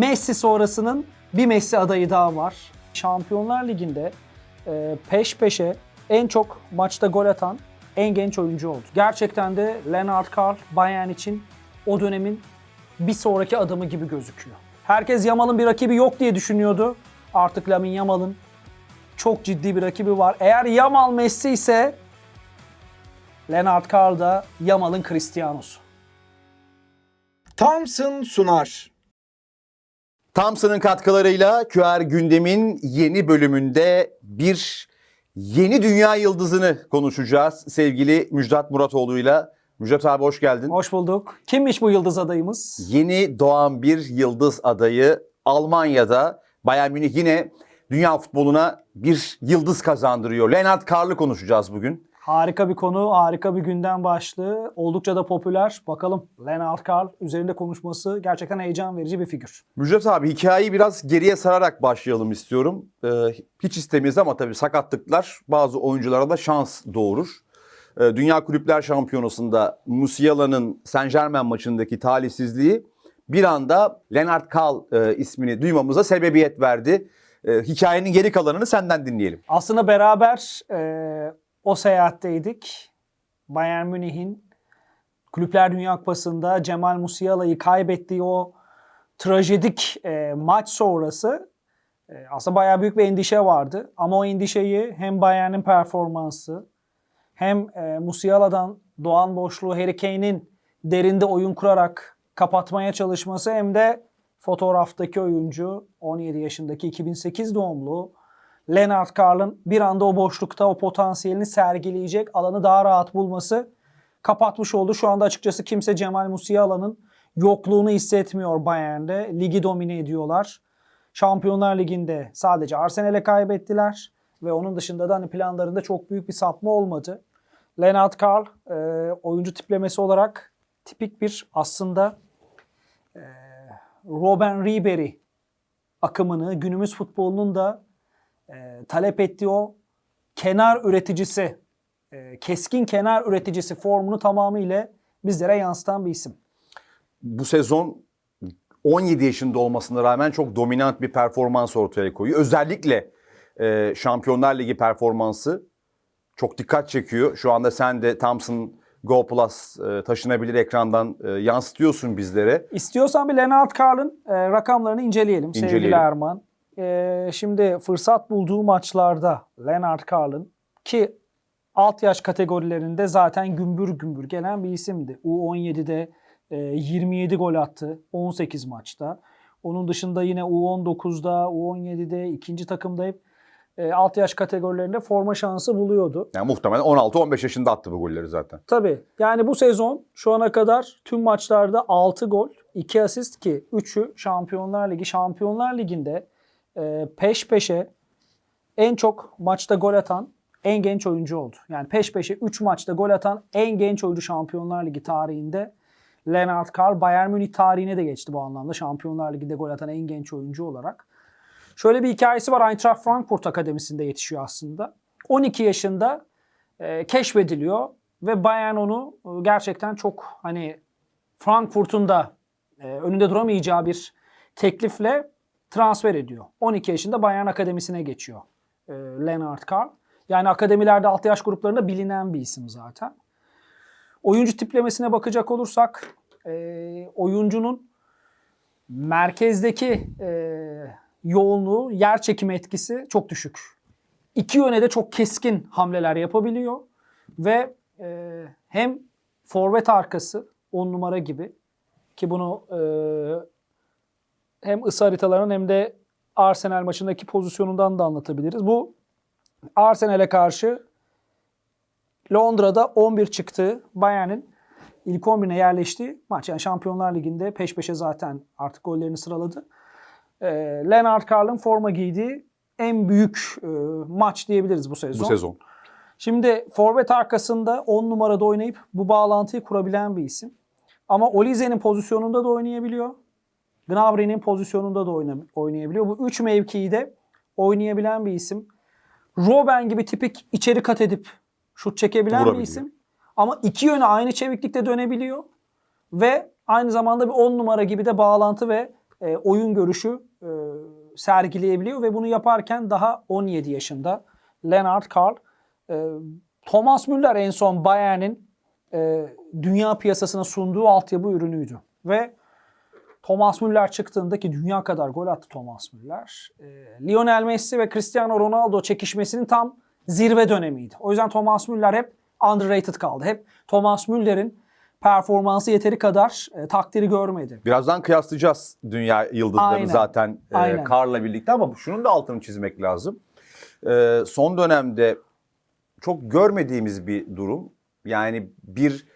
Messi sonrasının bir Messi adayı daha var. Şampiyonlar Ligi'nde e, peş peşe en çok maçta gol atan en genç oyuncu oldu. Gerçekten de Leonard Carl Bayern için o dönemin bir sonraki adamı gibi gözüküyor. Herkes Yamal'ın bir rakibi yok diye düşünüyordu. Artık Lamine Yamal'ın çok ciddi bir rakibi var. Eğer Yamal Messi ise Leonard Carl da Yamal'ın Cristiano'su. Thompson sunar. Thompson'ın katkılarıyla QR gündemin yeni bölümünde bir yeni dünya yıldızını konuşacağız sevgili Müjdat Muratoğlu'yla. Müjdat abi hoş geldin. Hoş bulduk. Kimmiş bu yıldız adayımız? Yeni doğan bir yıldız adayı Almanya'da Bayern Münih yine dünya futboluna bir yıldız kazandırıyor. Lennart Karl'ı konuşacağız bugün. Harika bir konu, harika bir gündem başlığı. Oldukça da popüler. Bakalım Leonard Carl üzerinde konuşması gerçekten heyecan verici bir figür. Müjdat abi hikayeyi biraz geriye sararak başlayalım istiyorum. Ee, hiç istemeyiz ama tabii sakatlıklar bazı oyunculara da şans doğurur. Ee, Dünya Kulüpler Şampiyonası'nda Musiala'nın Saint Germain maçındaki talihsizliği bir anda Lennart Karl e, ismini duymamıza sebebiyet verdi. Ee, hikayenin geri kalanını senden dinleyelim. Aslında beraber e, o seyahatteydik. Bayern Münih'in Kulüpler Dünya Kupası'nda Cemal Musiala'yı kaybettiği o trajedik e, maç sonrası e, aslında bayağı büyük bir endişe vardı. Ama o endişeyi hem Bayern'in performansı hem e, Musiala'dan doğan boşluğu Harry Kane'in derinde oyun kurarak kapatmaya çalışması hem de fotoğraftaki oyuncu 17 yaşındaki 2008 doğumlu Lennart Carl'ın bir anda o boşlukta o potansiyelini sergileyecek alanı daha rahat bulması kapatmış oldu. Şu anda açıkçası kimse Cemal Musiala'nın yokluğunu hissetmiyor Bayern'de. Ligi domine ediyorlar. Şampiyonlar Ligi'nde sadece Arsenal'e kaybettiler ve onun dışında da hani planlarında çok büyük bir sapma olmadı. Lennart Carl e, oyuncu tiplemesi olarak tipik bir aslında e, Robben Ribery akımını günümüz futbolunun da e, talep ettiği o kenar üreticisi, e, keskin kenar üreticisi formunu tamamıyla bizlere yansıtan bir isim. Bu sezon 17 yaşında olmasına rağmen çok dominant bir performans ortaya koyuyor. Özellikle e, Şampiyonlar Ligi performansı çok dikkat çekiyor. Şu anda sen de Thompson Go Plus e, taşınabilir ekrandan e, yansıtıyorsun bizlere. İstiyorsan bir Lennart Carl'ın e, rakamlarını inceleyelim, sevgili İnceleyelim. Erman. E, şimdi fırsat bulduğu maçlarda Lennart Carl'ın ki alt yaş kategorilerinde zaten gümbür gümbür gelen bir isimdi. U17'de e, 27 gol attı 18 maçta. Onun dışında yine U19'da, U17'de, ikinci takımda hep e, alt yaş kategorilerinde forma şansı buluyordu. Yani muhtemelen 16-15 yaşında attı bu golleri zaten. Tabii. Yani bu sezon şu ana kadar tüm maçlarda 6 gol, 2 asist ki 3'ü Şampiyonlar Ligi. Şampiyonlar Ligi'nde e, peş peşe en çok maçta gol atan en genç oyuncu oldu. Yani peş peşe 3 maçta gol atan en genç oyuncu Şampiyonlar Ligi tarihinde Lennart Carl Bayern Münih tarihine de geçti bu anlamda. Şampiyonlar Ligi'nde gol atan en genç oyuncu olarak. Şöyle bir hikayesi var. Eintracht Frankfurt Akademisi'nde yetişiyor aslında. 12 yaşında e, keşfediliyor ve Bayern onu e, gerçekten çok hani Frankfurt'un da e, önünde duramayacağı bir teklifle transfer ediyor. 12 yaşında Bayern Akademisi'ne geçiyor e, Lennart Carl. Yani akademilerde alt yaş gruplarında bilinen bir isim zaten. Oyuncu tiplemesine bakacak olursak e, oyuncunun merkezdeki e, yoğunluğu, yer çekimi etkisi çok düşük. İki yöne de çok keskin hamleler yapabiliyor ve e, hem forvet arkası 10 numara gibi ki bunu e, hem ısı haritalarının hem de Arsenal maçındaki pozisyonundan da anlatabiliriz. Bu Arsenal'e karşı Londra'da 11 çıktığı Bayern'in ilk 11'ine yerleştiği maç. Yani Şampiyonlar Ligi'nde peş peşe zaten artık gollerini sıraladı. E, Lennart Carl'ın forma giydiği en büyük e, maç diyebiliriz bu sezon. Bu sezon. Şimdi forvet arkasında 10 numarada oynayıp bu bağlantıyı kurabilen bir isim. Ama Olize'nin pozisyonunda da oynayabiliyor. Gnabry'nin pozisyonunda da oyna- oynayabiliyor. Bu üç mevkiyi de oynayabilen bir isim. Robben gibi tipik içeri kat edip şut çekebilen bir isim. Ama iki yöne aynı çeviklikte dönebiliyor. Ve aynı zamanda bir 10 numara gibi de bağlantı ve e, oyun görüşü e, sergileyebiliyor ve bunu yaparken daha 17 yaşında Leonard Karl e, Thomas Müller en son Bayern'in e, dünya piyasasına sunduğu altyapı ürünüydü. Ve Thomas Müller çıktığında ki dünya kadar gol attı Thomas Müller. E, Lionel Messi ve Cristiano Ronaldo çekişmesinin tam zirve dönemiydi. O yüzden Thomas Müller hep underrated kaldı. Hep Thomas Müller'in performansı yeteri kadar e, takdiri görmedi. Birazdan kıyaslayacağız dünya yıldızlarını Aynen. zaten e, Aynen. Karl'la birlikte ama şunun da altını çizmek lazım. E, son dönemde çok görmediğimiz bir durum. Yani bir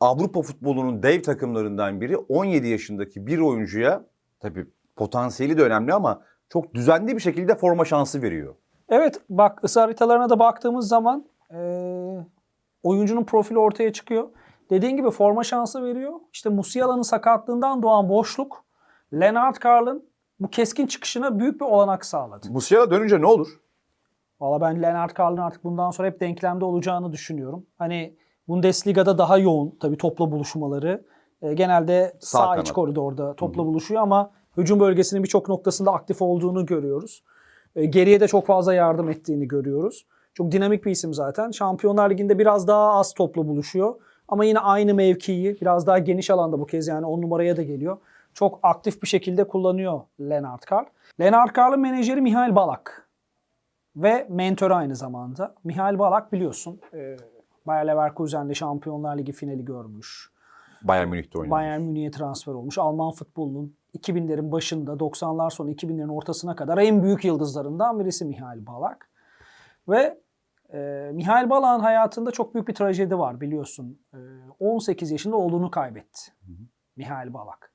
Avrupa futbolunun dev takımlarından biri 17 yaşındaki bir oyuncuya tabii potansiyeli de önemli ama çok düzenli bir şekilde forma şansı veriyor. Evet bak ısı haritalarına da baktığımız zaman e, oyuncunun profili ortaya çıkıyor. Dediğin gibi forma şansı veriyor. İşte Musiala'nın sakatlığından doğan boşluk Leonard Karl'ın bu keskin çıkışına büyük bir olanak sağladı. Musiala dönünce ne olur? Valla ben Leonard Karl'ın artık bundan sonra hep denklemde olacağını düşünüyorum. Hani Bundesliga'da daha yoğun tabii topla buluşmaları. E, genelde Sağ sağ, iç koridorda topla buluşuyor ama hücum bölgesinin birçok noktasında aktif olduğunu görüyoruz. E, geriye de çok fazla yardım ettiğini görüyoruz. Çok dinamik bir isim zaten. Şampiyonlar Ligi'nde biraz daha az topla buluşuyor. Ama yine aynı mevkiyi biraz daha geniş alanda bu kez yani 10 numaraya da geliyor. Çok aktif bir şekilde kullanıyor Leonard Karl. Leonard Karl'ın menajeri Mihail Balak ve mentor aynı zamanda. Mihail Balak biliyorsun e, Bayer Leverkusen'de Şampiyonlar Ligi finali görmüş. Bayern Münih'te oynadı. Bayern Münih'e transfer olmuş. Alman futbolunun 2000'lerin başında 90'lar sonu 2000'lerin ortasına kadar en büyük yıldızlarından birisi Mihail Balak. Ve e, Mihail Balak'ın hayatında çok büyük bir trajedi var biliyorsun. E, 18 yaşında oğlunu kaybetti. Mihail Balak.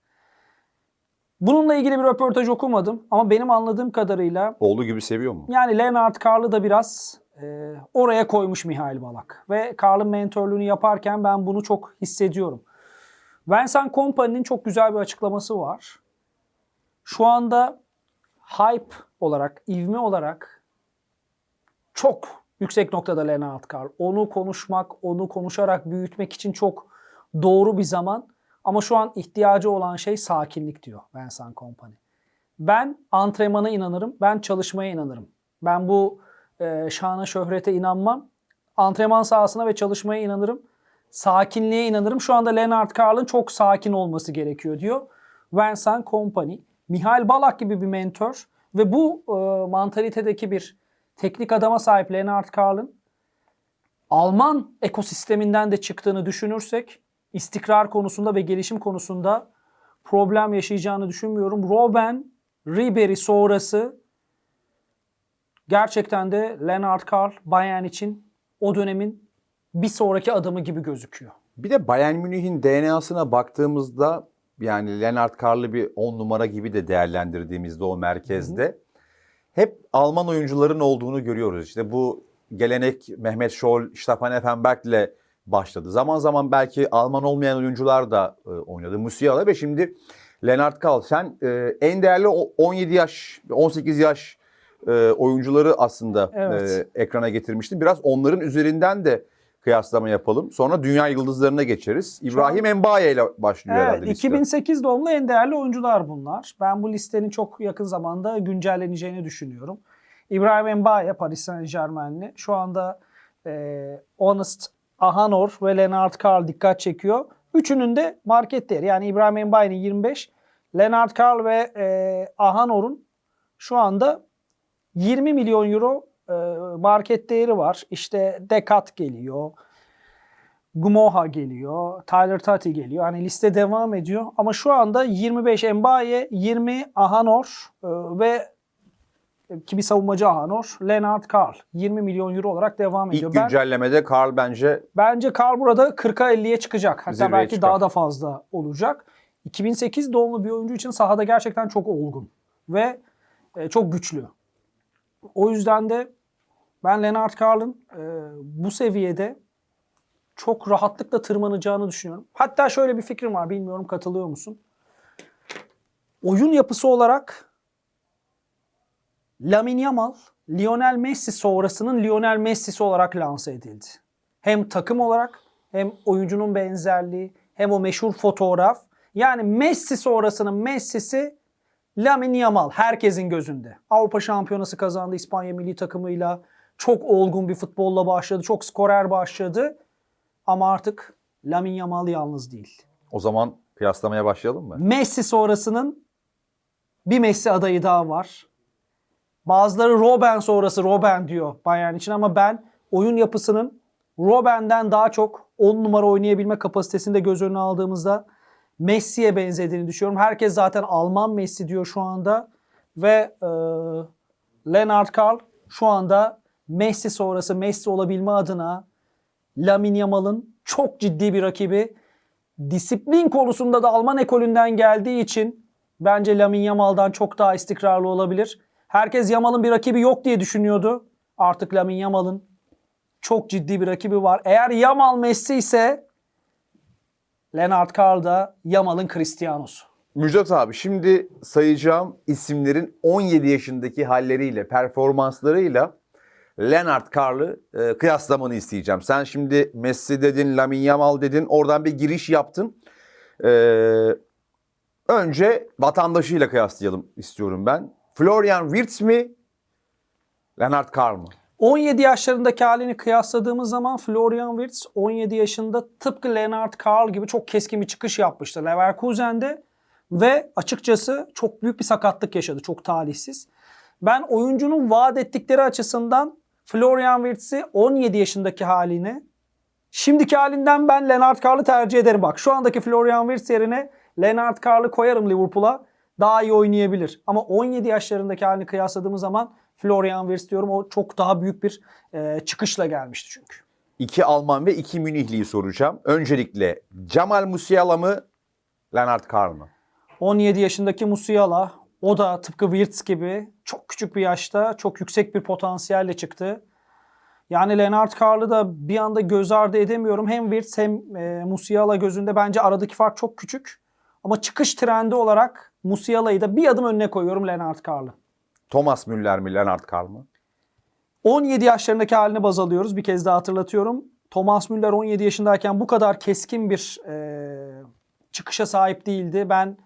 Bununla ilgili bir röportaj okumadım ama benim anladığım kadarıyla Oğlu gibi seviyor mu? yani Leonard Karl'ı da biraz e, oraya koymuş Mihail Balak. Ve Karl'ın mentorluğunu yaparken ben bunu çok hissediyorum. Vincent Kompany'nin çok güzel bir açıklaması var. Şu anda hype olarak, ivme olarak çok yüksek noktada Leonard Karl. Onu konuşmak, onu konuşarak büyütmek için çok doğru bir zaman. Ama şu an ihtiyacı olan şey sakinlik diyor Vincent Kompany. Ben antrenmana inanırım, ben çalışmaya inanırım. Ben bu e, şana şöhrete inanmam. Antrenman sahasına ve çalışmaya inanırım. Sakinliğe inanırım. Şu anda Leonard Karl'ın çok sakin olması gerekiyor diyor. Vincent Kompany. Mihail Balak gibi bir mentor ve bu e, mantalitedeki bir teknik adama sahip Leonard Karl'ın Alman ekosisteminden de çıktığını düşünürsek istikrar konusunda ve gelişim konusunda problem yaşayacağını düşünmüyorum. Robben, Ribery sonrası gerçekten de Leonard Karl Bayern için o dönemin bir sonraki adamı gibi gözüküyor. Bir de Bayern Münih'in DNA'sına baktığımızda yani Leonard Karl'ı bir 10 numara gibi de değerlendirdiğimizde o merkezde hep Alman oyuncuların olduğunu görüyoruz. İşte bu gelenek Mehmet Scholl, Stefan Effenberg'le başladı. Zaman zaman belki Alman olmayan oyuncular da e, oynadı. Musiala ve şimdi Leonard Karl. Sen e, en değerli o- 17 yaş, 18 yaş e, oyuncuları aslında Evet. e, ekrana getirmiştin. Biraz onların üzerinden de kıyaslama yapalım. Sonra dünya yıldızlarına geçeriz. İbrahim Mbaye ile başlıyor Evet, herhalde liste. 2008 doğumlu en değerli oyuncular bunlar. Ben bu listenin çok yakın zamanda güncelleneceğini düşünüyorum. İbrahim Mbaye Paris Saint Germain'li. Şu anda e, Honest Ahanor ve Leonard Karl dikkat çekiyor. Üçünün de market değeri yani İbrahim Mbaye'nin 25, Leonard Karl ve e, Ahanor'un şu anda 20 milyon euro e, market değeri var. İşte Decat geliyor. Gumoha geliyor, Tyler Tati geliyor. Hani liste devam ediyor. Ama şu anda 25 Mbaye, 20 Ahanor e, ve ki bir savunmacı Ahanor, Leonard Karl. 20 milyon euro olarak devam ediyor. İlk güncellemede Karl bence bence Karl burada 40'a 50'ye çıkacak. Hatta belki çıkar. daha da fazla olacak. 2008 doğumlu bir oyuncu için sahada gerçekten çok olgun ve e, çok güçlü. O yüzden de ben Leonard Karl'ın e, bu seviyede çok rahatlıkla tırmanacağını düşünüyorum. Hatta şöyle bir fikrim var. Bilmiyorum katılıyor musun? Oyun yapısı olarak Lamine Yamal, Lionel Messi sonrasının Lionel Messi'si olarak lanse edildi. Hem takım olarak hem oyuncunun benzerliği hem o meşhur fotoğraf Yani Messi sonrasının Messi'si Lamine Yamal herkesin gözünde. Avrupa Şampiyonası kazandı İspanya milli takımıyla. Çok olgun bir futbolla başladı. Çok skorer başladı. Ama artık Lamine Yamal yalnız değil. O zaman kıyaslamaya başlayalım mı? Messi sonrasının bir Messi adayı daha var. Bazıları Robben sonrası Robben diyor Bayern için ama ben oyun yapısının Robben'den daha çok 10 numara oynayabilme kapasitesini de göz önüne aldığımızda Messi'ye benzediğini düşünüyorum. Herkes zaten Alman Messi diyor şu anda ve e, Lennart Karl şu anda Messi sonrası Messi olabilme adına Lamine Yamal'ın çok ciddi bir rakibi disiplin konusunda da Alman ekolünden geldiği için bence Lamine Yamal'dan çok daha istikrarlı olabilir. Herkes Yamal'ın bir rakibi yok diye düşünüyordu. Artık Lamine Yamal'ın çok ciddi bir rakibi var. Eğer Yamal Messi ise Lennart Karl da Yamal'ın Cristiano'su. Müjdat abi şimdi sayacağım isimlerin 17 yaşındaki halleriyle, performanslarıyla Lennart Karl'ı e, kıyaslamanı isteyeceğim. Sen şimdi Messi dedin, Lamine Yamal dedin. Oradan bir giriş yaptın. Ee, önce vatandaşıyla kıyaslayalım istiyorum ben. Florian Wirtz mi? Lennart Karl mı? 17 yaşlarındaki halini kıyasladığımız zaman Florian Wirtz 17 yaşında tıpkı Lennart Karl gibi çok keskin bir çıkış yapmıştı Leverkusen'de ve açıkçası çok büyük bir sakatlık yaşadı. Çok talihsiz. Ben oyuncunun vaat ettikleri açısından Florian Wirtz'i 17 yaşındaki halini şimdiki halinden ben Lennart Karl'ı tercih ederim. Bak şu andaki Florian Wirtz yerine Lennart Karl'ı koyarım Liverpool'a. Daha iyi oynayabilir. Ama 17 yaşlarındaki halini kıyasladığımız zaman Florian Wirtz diyorum o çok daha büyük bir e, çıkışla gelmişti çünkü. İki Alman ve iki Münihli'yi soracağım. Öncelikle Cemal Musiala mı? Lennart Karl mı? 17 yaşındaki Musiala o da tıpkı Wirtz gibi çok küçük bir yaşta çok yüksek bir potansiyelle çıktı. Yani Lennart Karl'ı da bir anda göz ardı edemiyorum. Hem Wirtz hem e, Musiala gözünde bence aradaki fark çok küçük. Ama çıkış trendi olarak Musiala'yı da bir adım önüne koyuyorum Lennart Karl'ı. Thomas Müller mi? Lennart Karl mı? 17 yaşlarındaki halini baz alıyoruz. Bir kez daha hatırlatıyorum. Thomas Müller 17 yaşındayken bu kadar keskin bir e, çıkışa sahip değildi. Ben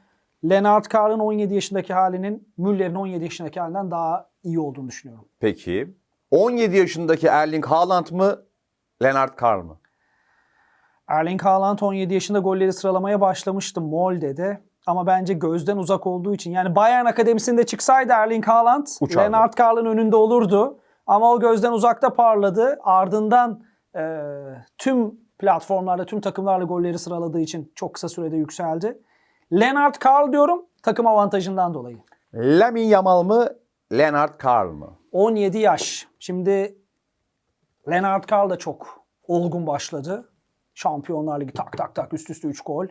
Lennart Karl'ın 17 yaşındaki halinin Müller'in 17 yaşındaki halinden daha iyi olduğunu düşünüyorum. Peki. 17 yaşındaki Erling Haaland mı? Lennart Karl mı? Erling Haaland 17 yaşında golleri sıralamaya başlamıştı Molde'de. Ama bence gözden uzak olduğu için yani Bayern Akademisi'nde çıksaydı Erling Haaland Uçardı. Lennart Karl'ın önünde olurdu. Ama o gözden uzakta parladı. Ardından e, tüm platformlarda, tüm takımlarla golleri sıraladığı için çok kısa sürede yükseldi. Lennart Karl diyorum takım avantajından dolayı. Lamine Yamal mı? Lennart Karl mı? 17 yaş. Şimdi Lennart Karl da çok olgun başladı. Şampiyonlar Ligi tak tak tak üst üste 3 gol.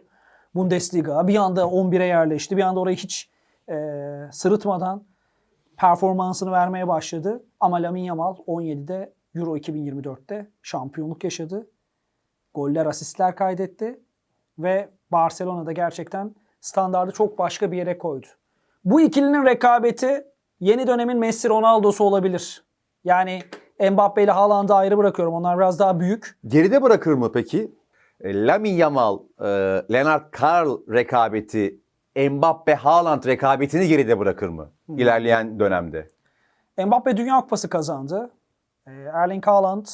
Bundesliga bir anda 11'e yerleşti. Bir anda orayı hiç e, sırıtmadan performansını vermeye başladı. Ama Lamine Yamal 17'de Euro 2024'te şampiyonluk yaşadı. Goller, asistler kaydetti ve Barcelona'da gerçekten standardı çok başka bir yere koydu. Bu ikilinin rekabeti yeni dönemin Messi Ronaldo'su olabilir. Yani Mbappe ile Haaland'ı ayrı bırakıyorum. Onlar biraz daha büyük. Geride bırakır mı peki? E, Lamine Yamal, e, Lennart Karl rekabeti, Mbappe Haaland rekabetini geride bırakır mı? İlerleyen dönemde. Mbappe Dünya Kupası kazandı. Ee, Erling Haaland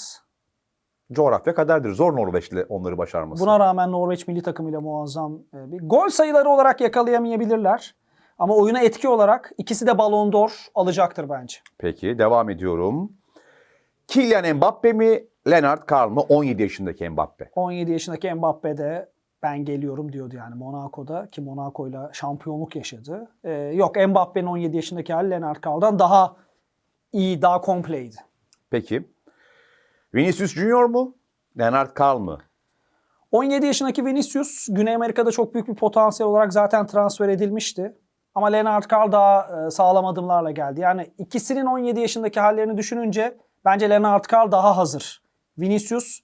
Coğrafya kaderdir. Zor Norveç'le onları başarması. buna rağmen Norveç milli takımıyla muazzam e, bir gol sayıları olarak yakalayamayabilirler. Ama oyuna etki olarak ikisi de Ballon d'Or alacaktır bence. Peki devam ediyorum. Kylian Mbappe mi? Lennart Karl mı? 17 yaşındaki Mbappe. 17 yaşındaki Mbappe de ben geliyorum diyordu yani Monaco'da ki Monaco'yla şampiyonluk yaşadı. Ee, yok Mbappe'nin 17 yaşındaki hali Lennart Karl'dan daha iyi, daha kompleydi. Peki. Vinicius Junior mu? Lennart Karl mı? 17 yaşındaki Vinicius Güney Amerika'da çok büyük bir potansiyel olarak zaten transfer edilmişti. Ama Lennart Karl daha e, sağlam adımlarla geldi. Yani ikisinin 17 yaşındaki hallerini düşününce bence Lennart Karl daha hazır. Vinicius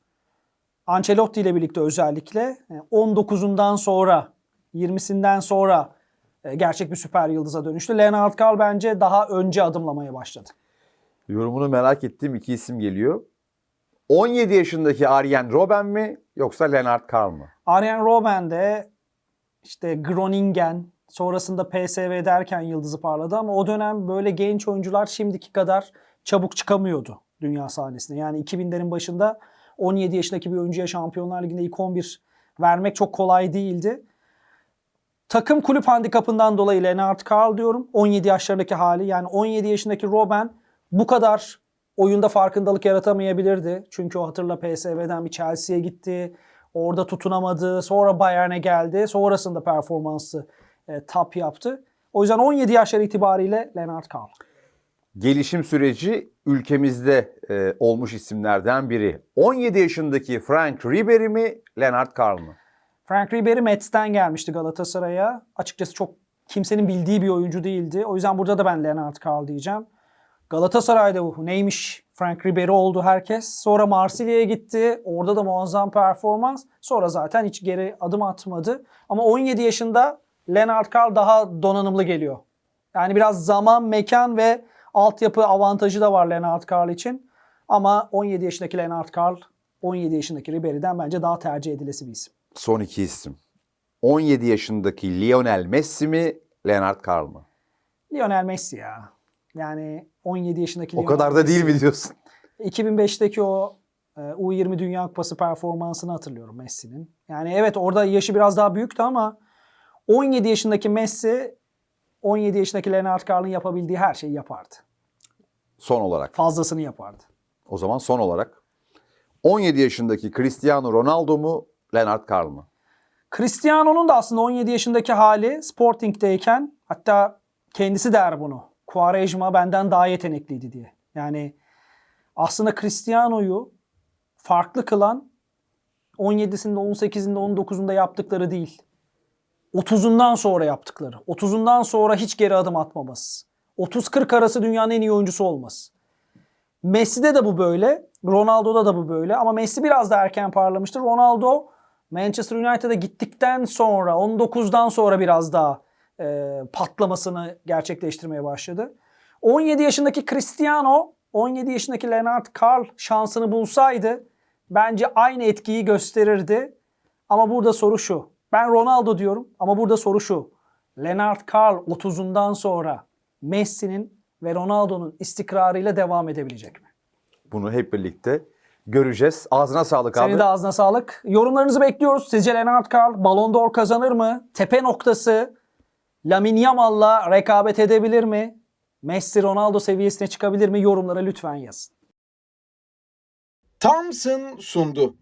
Ancelotti ile birlikte özellikle e, 19'undan sonra 20'sinden sonra e, gerçek bir süper yıldıza dönüştü. Lennart Karl bence daha önce adımlamaya başladı. Yorumunu merak ettiğim iki isim geliyor. 17 yaşındaki Arjen Robben mi yoksa Lennart Karl mı? Arjen Robben de işte Groningen, sonrasında PSV derken yıldızı parladı ama o dönem böyle genç oyuncular şimdiki kadar çabuk çıkamıyordu dünya sahnesine. Yani 2000'lerin başında 17 yaşındaki bir oyuncuya Şampiyonlar Ligi'nde ilk 11 vermek çok kolay değildi. Takım kulüp handikapından dolayı Lennart Karl diyorum. 17 yaşlarındaki hali yani 17 yaşındaki Robben bu kadar oyunda farkındalık yaratamayabilirdi. Çünkü o hatırla PSV'den bir Chelsea'ye gitti. Orada tutunamadı. Sonra Bayern'e geldi. Sonrasında performansı e, tap yaptı. O yüzden 17 yaşları itibariyle Lennart Karl. Gelişim süreci ülkemizde e, olmuş isimlerden biri. 17 yaşındaki Frank Ribery mi, Lennart Karl mı? Frank Ribery Mets'ten gelmişti Galatasaray'a. Açıkçası çok kimsenin bildiği bir oyuncu değildi. O yüzden burada da ben Lennart Karl diyeceğim. Galatasaray'da bu neymiş Frank Ribery oldu herkes. Sonra Marsilya'ya gitti. Orada da muazzam performans. Sonra zaten hiç geri adım atmadı. Ama 17 yaşında Lennart Karl daha donanımlı geliyor. Yani biraz zaman, mekan ve altyapı avantajı da var Lennart Karl için. Ama 17 yaşındaki Lennart Karl 17 yaşındaki Ribery'den bence daha tercih edilesi bir isim. Son iki isim. 17 yaşındaki Lionel Messi mi, Lennart Karl mı? Lionel Messi ya. Yani 17 yaşındaki O Lionel kadar da Messi. değil mi diyorsun? 2005'teki o e, U20 Dünya Kupası performansını hatırlıyorum Messi'nin. Yani evet orada yaşı biraz daha büyüktü ama 17 yaşındaki Messi 17 yaşındaki Lennart Karl'ın yapabildiği her şeyi yapardı. Son olarak. Fazlasını yapardı. O zaman son olarak. 17 yaşındaki Cristiano Ronaldo mu, Lennart Karl mı? Cristiano'nun da aslında 17 yaşındaki hali Sporting'deyken hatta kendisi der bunu. Quaresma benden daha yetenekliydi diye. Yani aslında Cristiano'yu farklı kılan 17'sinde, 18'inde, 19'unda yaptıkları değil. 30'undan sonra yaptıkları. 30'undan sonra hiç geri adım atmaması. 30-40 arası dünyanın en iyi oyuncusu olması. Messi'de de bu böyle. Ronaldo'da da bu böyle. Ama Messi biraz da erken parlamıştır. Ronaldo Manchester United'a gittikten sonra 19'dan sonra biraz daha e, patlamasını gerçekleştirmeye başladı. 17 yaşındaki Cristiano 17 yaşındaki Lennart Karl şansını bulsaydı bence aynı etkiyi gösterirdi. Ama burada soru şu. Ben Ronaldo diyorum ama burada soru şu. Lennart Karl 30'undan sonra Messi'nin ve Ronaldo'nun istikrarıyla devam edebilecek mi? Bunu hep birlikte göreceğiz. Ağzına sağlık abi. Senin de ağzına sağlık. Yorumlarınızı bekliyoruz. Sizce Lennart Karl Ballon d'Or kazanır mı? Tepe noktası Lamine Yamal'la rekabet edebilir mi? Messi Ronaldo seviyesine çıkabilir mi? Yorumlara lütfen yazın. Thompson sundu.